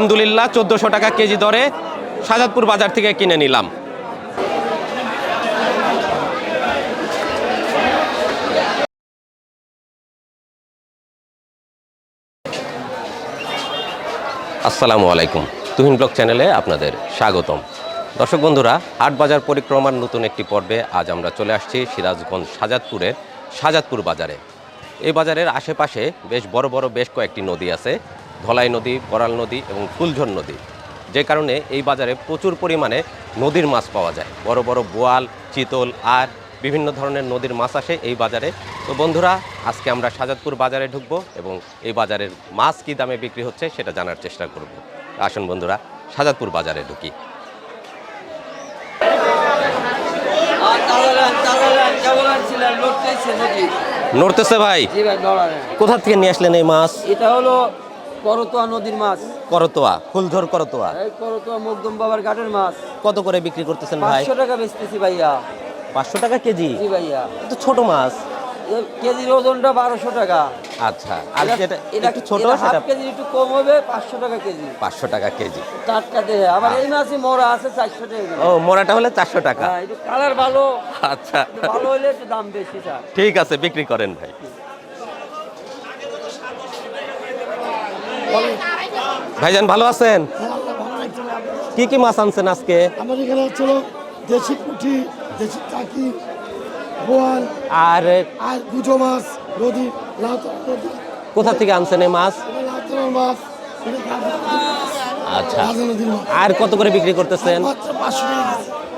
আলহামদুলিল্লাহ, চোদ্দোশো টাকা কেজি দরে সাজাদপুর বাজার থেকে কিনে নিলাম। আসসালামু আলাইকুম, তুহিন ব্লগ চ্যানেলে আপনাদের স্বাগতম। দর্শক বন্ধুরা, হাট বাজার পরিক্রমার নতুন একটি পর্বে আজ আমরা চলে আসছি সিরাজগঞ্জ সাজাদপুরের সাজাদপুর বাজারে। এই বাজারের আশেপাশে বেশ বড় বড় বেশ কয়েকটি নদী আছে। ধলাই নদী বরাল নদী এবং ফুলঝর নদী। যে কারণে এই বাজারে প্রচুর পরিমাণে নদীর মাছ পাওয়া যায়। বড় বড় বোয়াল চিতল আর বিভিন্ন ধরনের নদীর মাছ আসে এই বাজারে। তো বন্ধুরা আজকে আমরা সাজাদপুর বাজারে ঢুকবো এবং এই বাজারের মাছ কী দামে বিক্রি হচ্ছে সেটা জানার চেষ্টা করব। আসুন বন্ধুরা সাজাদপুর বাজারে ঢুকি। নড়তেছে ভাই। কোথা থেকে নিয়ে আসলেন এই মাছ? এটা হলো করতোয়া নদীর মাছ। করতোয়া ফুলঝর করতোয়া। এই করতোয়া মকদম বাবার ঘাটের মাছ। কত করে বিক্রি করতেছেন ভাই? পাঁচশো টাকা বেচতেছি ভাইয়া। পাঁচশো টাকা কেজি? জি ভাইয়া। তো ছোট মাছ। কেজির ওজনটা বারোশো টাকা। আচ্ছা আর যেটা এটা একটু ছোট সেটা কেজি একটু কম হবে পাঁচশো টাকা কেজি। পাঁচশো টাকা কেজি। টাটকা দেহে। আবার এই মাছই মরা আছে চারশো টাকা ও মোড়াটা হলে চারশো টাকা। হ্যাঁ একটু কালার ভালো। আচ্ছা। ভালো হলে একটু দাম বেশি স্যার। ঠিক আছে বিক্রি করেন ভাই। ভাইজান ভালো আছেন? কি কি মাছ আনছেন আজকে? আমার এখানে হচ্ছিল দেশি পুঁটি দেশি টাকি বোয়াল আর আর গুজো মাছ নদী কোথা থেকে আনছেন এই মাছ? মাছ আচ্ছা। আর কত করে বিক্রি করতেছেন? পাঁচশো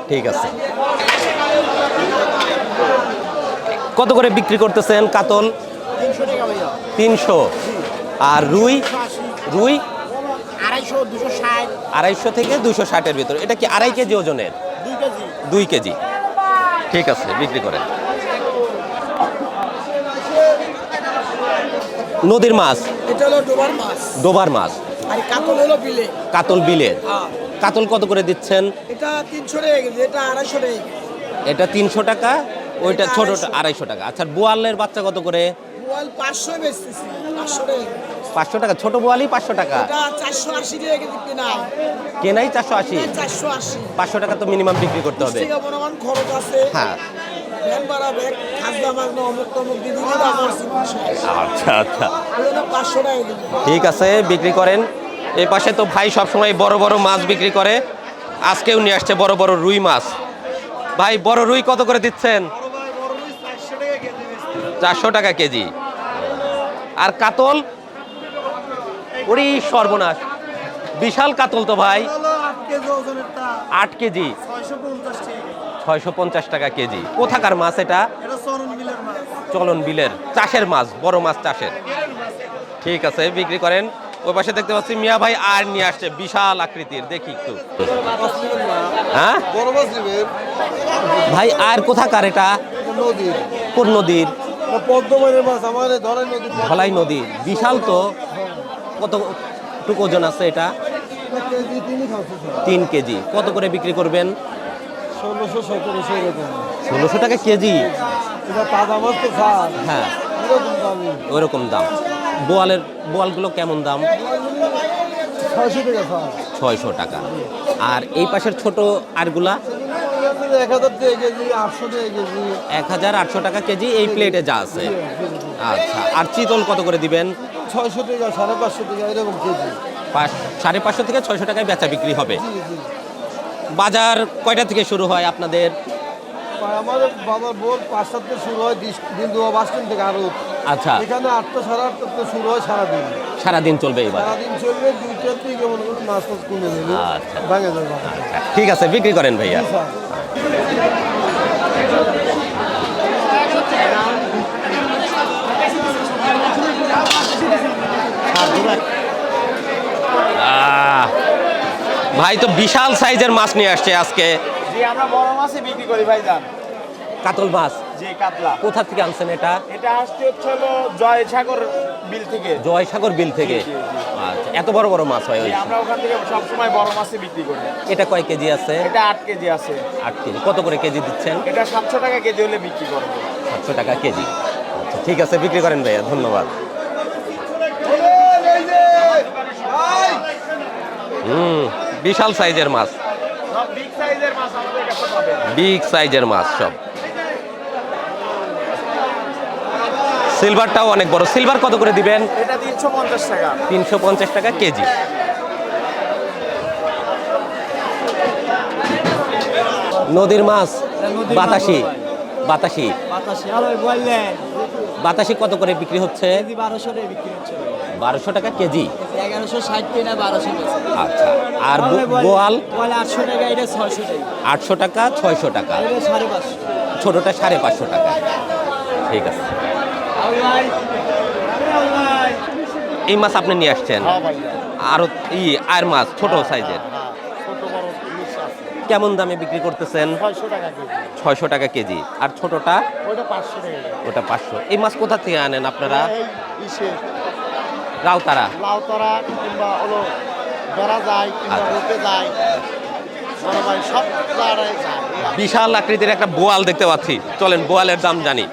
ঠিক আছে। কত করে বিক্রি করতেছেন কাতল? তিনশো। আর রুই রুই? আড়াইশো থেকে দুশো ষাটের ভিতরে। এটা কি আড়াই কেজি ওজনের? দুই কেজি। ঠিক আছে বিক্রি করেন নদীর মাছ? এটা হলো ডোবার মাছ। ডোবার মাছ। আর কাতল হলো বিলে। কাতল হ্যাঁ। কাতল কত করে দিচ্ছেন? এটা তিনশো টাকা এটা আড়াইশো টাকা এটা তিনশো টাকা ওইটা ছোটটা আড়াইশো। টাকা। আচ্ছা বোয়ালের বাচ্চা কত করে? বোয়াল বেচতেছি টাকা। পাঁচশো টাকা ছোট বোয়ালি পাঁচশো টাকা। কেনাই চারশো আশি। পাঁচশো টাকা তো মিনিমাম বিক্রি করতে হবে। ঠিক আছে। হ্যাঁ। আচ্ছা আচ্ছা। ঠিক আছে বিক্রি করেন। এই পাশে তো ভাই সবসময় বড় বড় মাছ বিক্রি করে। আজকেও নিয়ে আসছে বড় বড় রুই মাছ। ভাই বড় রুই কত করে দিচ্ছেন? চারশো টাকা কেজি। আর কাতল? ওরে সর্বনাশ। বিশাল কাতল তো ভাই। আট কেজি। ছয়শো পঞ্চাশ টাকা কেজি। কোথাকার মাছ এটা? চলন বিলের চাষের মাছ বড় মাছ চাষের। ঠিক আছে বিক্রি করেন। ওই পাশে দেখতে পাচ্ছি মিয়া ভাই আর নিয়ে আসছে বিশাল আকৃতির দেখি একটু। হ্যাঁ? ভাই আর কোথাকার এটা? কোন নদীর? ধলাই নদী। বিশাল তো। কত টুকু ওজন আছে এটা? তিনি কেজি। কত করে বিক্রি করবেন? ষোলোশো টাকা কেজি। হ্যাঁ। ওইরকম দাম। বোয়ালের বোয়ালগুলো কেমন দাম? ছয়শো টাকা। আর এই পাশের ছোট আরগুলা? এক হাজার আটশো টাকা কেজি এই প্লেটে যা আছে। আচ্ছা। আর চিতল কত করে দিবেন? ছয়শো টাকা সাড়ে পাঁচশো টাকা এরকম কেজি। পাঁচ সাড়ে পাঁচশো থেকে ছয়শো টাকায় বেচা বিক্রি হবে। জি জি। বাজার কয়টা থেকে শুরু হয় আপনাদের? আমাদের বাবার বোর পাঁচটা থেকে শুরু হয় দিন বাস স্ট্যান্ড থেকে আরও। আচ্ছা। এখানে আটটা সাড়ে আটটা থেকে শুরু হয় সারাদিন। সারাদিন চলবে এবার? সারাদিন চলবে দুইটার থেকে মনে করুন মাছ টাছ নেবে আচ্ছা। যাবে। আচ্ছা ঠিক আছে বিক্রি করেন ভাইয়া। ভাই তো বিশাল সাইজের মাছ নিয়ে আসছে আজকে। জি আমরা বড় মাছই বিক্রি করি ভাইজান। কাতল মাছ? জি কাতলা। কোথা থেকে আনছেন এটা? এটা আসছে হচ্ছে হলো জয়সাগর বিল থেকে। জয়সাগর বিল থেকে। আচ্ছা এত বড় বড় মাছ হয় ওই? আমরা ওখান থেকে সবসময় বড় মাছই বিক্রি করি। এটা কয় কেজি আছে? এটা আট কেজি আছে। আট কেজি। কত করে কেজি দিচ্ছেন? এটা সাতশো টাকা কেজি হলে বিক্রি করব। সাতশো টাকা কেজি। আচ্ছা ঠিক আছে বিক্রি করেন ভাইয়া ধন্যবাদ। বিশাল সাইজের মাছ। বিগ সাইজের মাছ সব। সিলভারটাও অনেক বড়। সিলভার কত করে দিবেন? এটা তিনশো পঞ্চাশ টাকা। কেজি। নদীর মাছ? বাতাসি। বাতাসি। বাতাসে। আর বললেন। বাতাসি কত করে বিক্রি হচ্ছে? বারোশো টাকা কেজি? এগারোশো ষাট না বারোশো আচ্ছা আর বোয়াল আটশো টাকা এটা ছয়শো টাকা। আটশো টাকা ছয়শো টাকা। এটা সাড়ে পাঁচশো। ছোটটা সাড়ে পাঁচশো টাকা। ঠিক আছে। এই মাছ আপনি নিয়ে আসছেন? আরও ই আর মাছ ছোট সাইজের। কেমন দামে বিক্রি করতেছেন? ছয়শো টাকা কেজি। আর ছোটটা। ওটা পাঁচশো। এই মাছ কোথা থেকে আনেন আপনারা? রাউতারা কিংবা হলো ধরা যায় কিংবা আচ্ছা। যায়। সব জায়গায় যায়। বিশাল আকৃতির একটা বোয়াল দেখতে পাচ্ছি। চলেন বোয়ালের দাম জানি।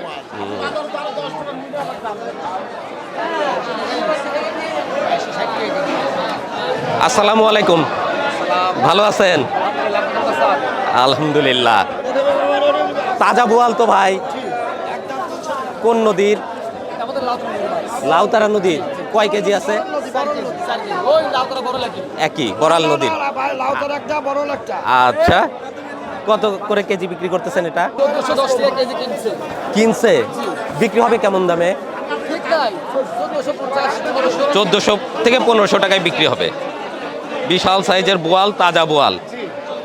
আসসালামু আলাইকুম। ভালো আছেন? আলহামদুলিল্লাহ। তাজা বোয়াল তো ভাই। কোন নদীর? লাউতারা নদীর কয় কেজি আছে? একই, বড়াল নদীর আচ্ছা। কত করে কেজি বিক্রি করতেছেন এটা? কিনছে। বিক্রি হবে কেমন দামে? চোদ্দোশো থেকে পনেরোশো টাকায় বিক্রি হবে। বিশাল সাইজের বোয়াল তাজা বোয়াল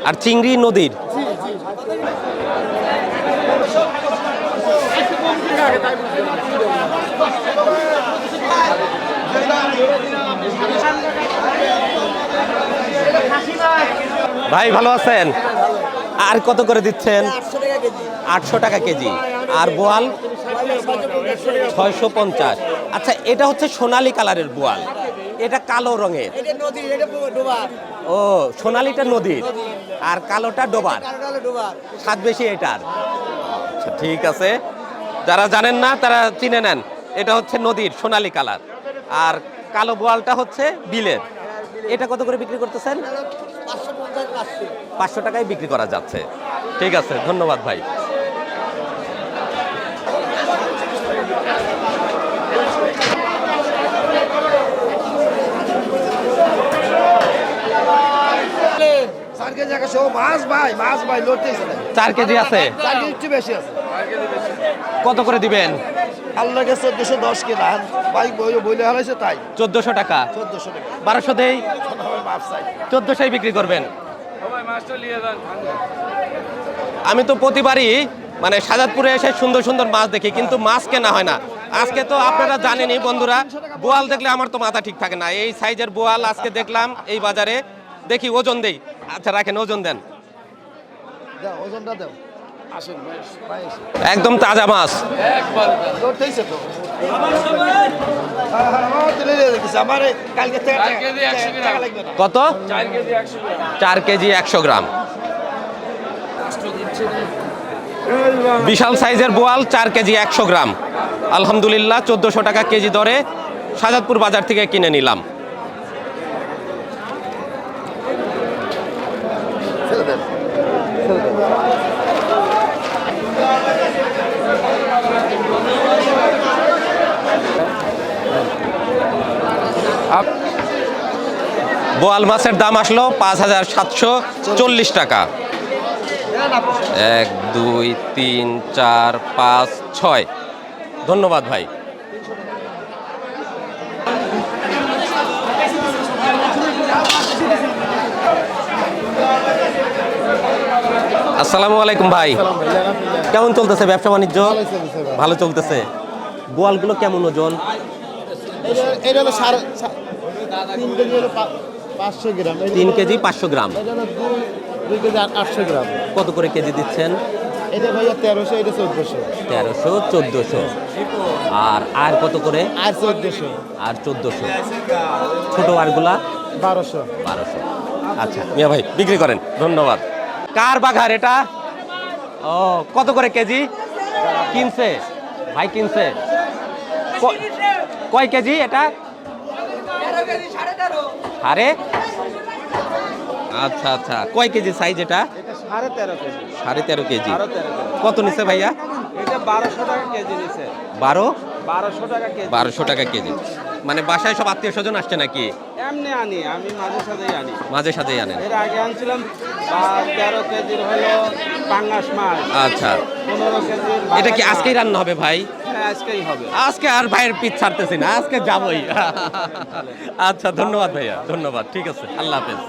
আর চিংড়ি নদীর। ভাই, ভালো আছেন? আর কত করে দিচ্ছেন? আটশো টাকা কেজি। আর বোয়াল? ছয়শো পঞ্চাশ। আচ্ছা এটা হচ্ছে সোনালী কালারের বোয়াল। এটা কালো রঙের। ও সোনালীটা নদীর। আর কালোটা ডোবার। স্বাদ বেশি এটার। আচ্ছা, ঠিক আছে। যারা জানেন না তারা চিনে নেন। এটা হচ্ছে নদীর সোনালী কালার। আর কালো বোয়ালটা হচ্ছে বিলের। এটা কত করে বিক্রি করতেছেন? পাঁচশো টাকায় বিক্রি করা যাচ্ছে। ঠিক আছে ধন্যবাদ ভাই। কেজি একশো মাছ ভাই মাছ ভাই লড়তেছে চার কেজি আছে? চার কেজি একটু বেশি আছে। কত করে দিবেন? আল্লাহকে চোদ্দশো দশ কেনা ভাই বই বইলে হারাইছে তাই। চোদ্দশো টাকা। চোদ্দশো টাকা। বারোশো দেই? চোদ্দশোই বিক্রি করবেন। আমি তো প্রতিবারই মানে সাজাদপুরে এসে সুন্দর সুন্দর মাছ দেখি কিন্তু মাছ কেনা হয় না। আজকে তো আপনারা জানেনই বন্ধুরা বোয়াল দেখলে আমার তো মাথা ঠিক থাকে না। এই সাইজের বোয়াল আজকে দেখলাম এই বাজারে। দেখি ওজন দেই। আচ্ছা রাখেন ওজন দেন। ওজনটা দাও। একদম তাজা মাছ। কত? চার কেজি একশো গ্রাম। বিশাল সাইজের বোয়াল চার কেজি একশো গ্রাম। আলহামদুলিল্লাহ চোদ্দোশো টাকা কেজি দরে সাজাদপুর বাজার থেকে কিনে নিলাম। বোয়াল মাছের দাম আসলো পাঁচ হাজার সাতশো চল্লিশ টাকা। এক, দুই, তিন, চার, পাঁচ, ছয়। ধন্যবাদ ভাই। আসসালামু আলাইকুম ভাই। কেমন চলতেছে ব্যবসা বাণিজ্য? ভালো চলতেছে। বোয়ালগুলো কেমন ওজন? এটা- এটা হলো সাড়ে তিন কেজি হলো পাঁচশো গ্রাম। তিন কেজি পাঁচশো গ্রাম। এটা হলো দুই দুই কেজি আটশো গ্রাম। কত করে কেজি দিচ্ছেন? এটা ভাইয়া তেরোশো এটা চোদ্দশো। তেরোশো চোদ্দোশো। আর আর কত করে? আর চোদ্দশো। আর চোদ্দোশো। ছোট আরগুলা? বারোশো। বারোশো। আচ্ছা মিয়া ভাই বিক্রি করেন। ধন্যবাদ। কার বাঘার এটা? ও কত করে কেজি? কিনছে? ভাই কিনছে? কয় কেজি এটা? সাড়ে? আচ্ছা আচ্ছা। কয় কেজি সাইজ এটা? সাড়ে তেরো কেজি। কত নিচ্ছে ভাইয়া? এটা বারোশো টাকা কেজি নিছে। বারো? বারোশো টাকা কেজি। বারোশো টাকা কেজি। মানে বাসায় সব আত্মীয় স্বজন আসছে নাকি? এমনি আনি আমি মাঝে সাথেই আনি। মাঝে আনেন। এর আগে আনছিলাম তেরো কেজির হলো পাঙ্গাস মাছ। আচ্ছা। এটা কি আজকেই রান্না হবে ভাই? হ্যাঁ আজকেই হবে। আজকে আর ভাইয়ের পিছ ছাড়তেছি না আজকে যাবই। আচ্ছা ধন্যবাদ ভাইয়া ধন্যবাদ ঠিক আছে আল্লাহ হাফেজ।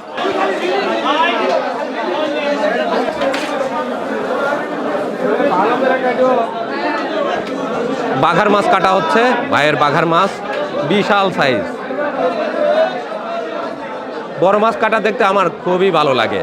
বাঘার মাছ কাটা হচ্ছে ভাইয়ের বাঘার মাছ বিশাল সাইজ বড় মাছ কাটা দেখতে আমার খুবই ভালো লাগে।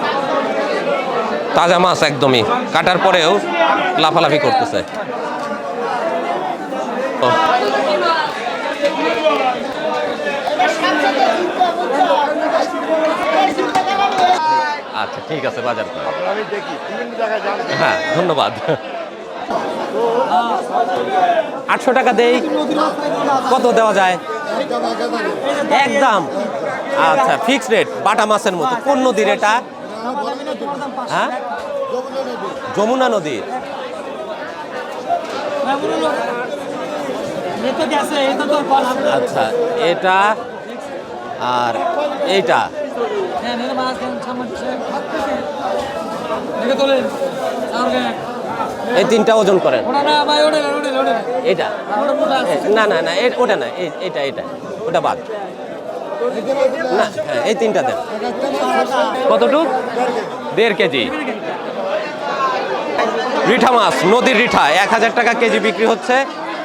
তাজা মাছ একদমই। কাটার পরেও লাফালাফি করতেছে। আচ্ছা ঠিক আছে, বাজার হ্যাঁ ধন্যবাদ। আটশো টাকা দেই। কত দেওয়া যায়? একদম আচ্ছা ফিক্স রেট বাটা মাছের মতো। কোন নদীর এটা হ্যাঁ যমুনা নদীর আচ্ছা এটা আর এইটা। এই তিনটা ওজন করেন। এটা না না না ওটা না এটা এটা ওটা বাদ। এই তিনটা দেন। কতটুক? দেড় কেজি। রিঠা মাছ, নদীর রিঠা, এক হাজার টাকা কেজি বিক্রি হচ্ছে।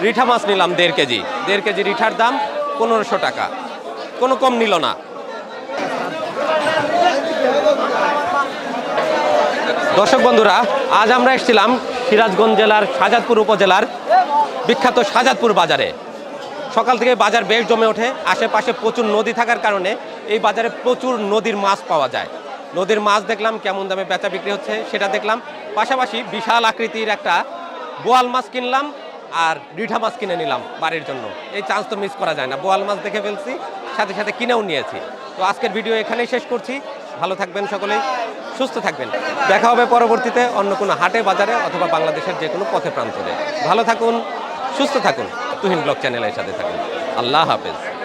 রিঠা মাছ নিলাম দেড় কেজি। দেড় কেজি রিঠার দাম পনেরোশো টাকা। কোনো কম নিল না। দর্শক বন্ধুরা, আজ আমরা এসেছিলাম সিরাজগঞ্জ জেলার শাহজাদপুর উপজেলার বিখ্যাত শাহজাদপুর বাজারে। সকাল থেকে বাজার বেশ জমে ওঠে। আশেপাশে প্রচুর নদী থাকার কারণে এই বাজারে প্রচুর নদীর মাছ পাওয়া যায়। নদীর মাছ দেখলাম, কেমন দামে বেচা বিক্রি হচ্ছে সেটা দেখলাম। পাশাপাশি বিশাল আকৃতির একটা বোয়াল মাছ কিনলাম আর রিঠা মাছ কিনে নিলাম বাড়ির জন্য। এই চান্স তো মিস করা যায় না। বোয়াল মাছ দেখে ফেলছি, সাথে সাথে কিনেও নিয়েছি। তো আজকের ভিডিও এখানেই শেষ করছি। ভালো থাকবেন সকলেই, সুস্থ থাকবেন। দেখা হবে পরবর্তীতে অন্য কোনো হাটে, বাজারে অথবা বাংলাদেশের যে কোনো পথে প্রান্তরে। ভালো থাকুন, সুস্থ থাকুন। তুহিন ব্লগ চ্যানেলের সাথে থাকুন। আল্লাহ হাফেজ।